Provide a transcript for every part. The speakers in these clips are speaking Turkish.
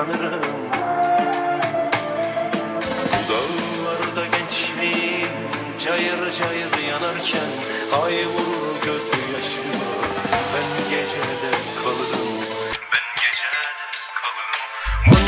sanırım Dağlarda gençliğim cayır cayır yanarken Ay vurur gözüm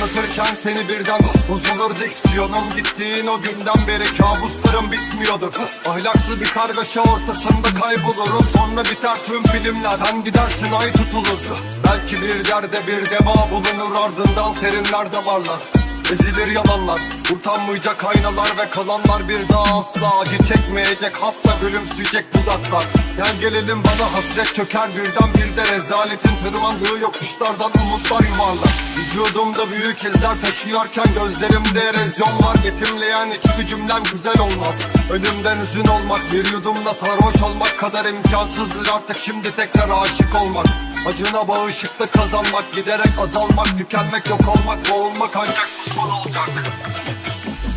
Anlatırken seni birden bozulur diksiyonum. Gittiğin o günden beri kabuslarım bitmiyordur. Ahlaksız bir kargaşa ortasında kayboluruz. Sonra biter tüm filmler Sen gidersin ay tutulur. Belki bir derde bir deva bulunur Ardından serinler damarlar Ezilir yalanlar Utanmayacak aynalar ve kalanlar bir daha asla acı çekmeyecek. Hatta gülümseyecek dudaklar. Gel gelelim bana hasret çöker birden bir de Rezaletin tırmandığı yokuşlardan umutlar yuvarlar. Vücudumda büyük izler taşıyorken gözlerimde erozyon var. Yetimleyen hiçbir cümlem güzel olmaz. Ölümden üzün olmak bir yudumda sarhoş olmak kadar imkansızdır. Artık şimdi tekrar aşık olmak Acına bağışıklık kazanmak giderek azalmak tükenmek yok olmak boğulmak ancak tutman olacak.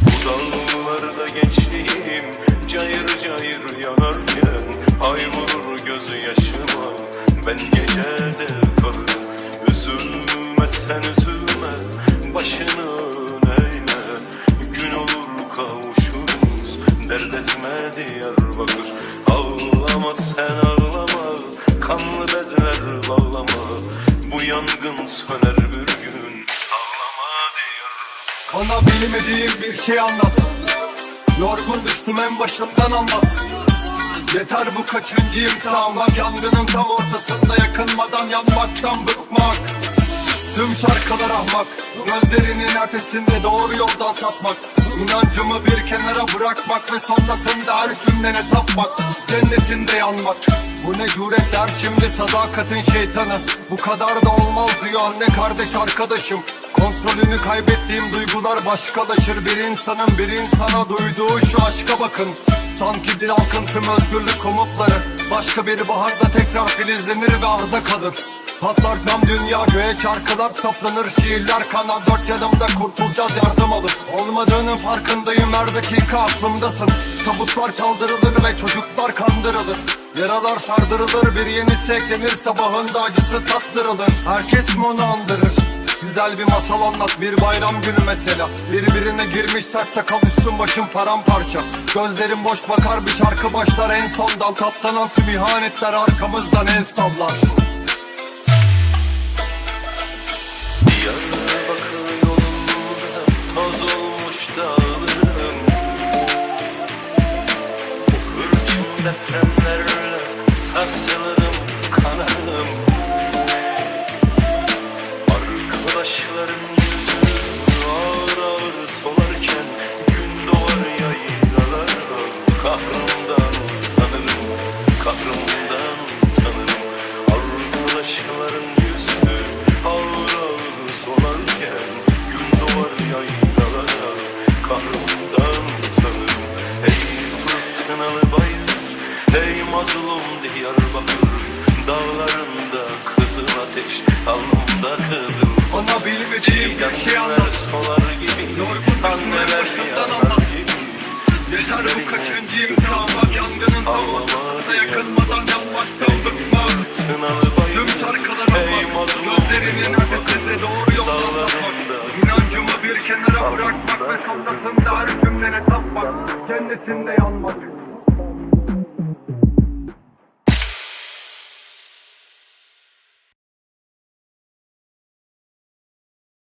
Bu dağlarda gençliğim Cayır cayır yanarken Ay vurur gözü yaşıma Ben gecede kalırım. Üzülme sen üzülme Başını eğme Gün olur kavuşuruz Dert etme Diyarbakır Ağlama sen ağlama Kanlı Yangın söner bir gün. Ağlama Diyarbakır Bana bilmediğim bir şey anlat. Yorgun düştüm en başından anlat. Yeter bu kaçıncı imtihan yangının tam ortasında yakınmadan yanmaktan bıkmak Tüm şarkılar ahmak. Gözlerinin ertesinde doğru yoldan sapmak. İnancımı bir kenara bırakmak Ve sonrasında her cümlene tapmak. Cennetinde yanmak. Bu ne cüretler şimdi sadakatin şeytanı. Bu kadar da olmaz diyor anne kardeş arkadaşım. Kontrolünü kaybettiğim duygular başkalaşır. Bir insanın bir insana duyduğu şu aşka bakın. Sanki bir halkın tüm özgürlük umutları. Başka bir baharda tekrar filizlenir ve arda kalır Patlar cam dünya göğe çarkılar saplanır şiirler. Kanar Dört yanımda kurtulacağız yardım alıp Olmadığının farkındayım her dakika aklımdasın. Tabutlar kaldırılır ve çocuklar kandırılır. Yaralar sardırılır bir yenisi eklenir Sabahında acısı tattırılır. Herkes mi onu andırır? Güzel bir masal anlat bir bayram günü mesela. Birbirine girmiş saç sakal üstüm başım paramparça. Gözlerim boş bakar bir şarkı başlar en sondan Saptanan tüm ihanetler arkamızdan el sallar September. Mazlum Diyarbakır Dağlarında kızıl ateş, alnımda kızıl Bana bilmediğim bir şey anlat. solar gibi Anneler yanar gibi. Yeter bu kaçıncı imtihan Bak yangının tam ortasında yakılmadan yanmaktan bıkmak Kınalı bayır. Tüm şarkılar Ey anlat. Mazlum Gözlerinin ötesinde doğru yoldan sapmak İnancımı bir kenara bırakmak Ve sonrasında her cümlene tapmak. Cennetinde yanmak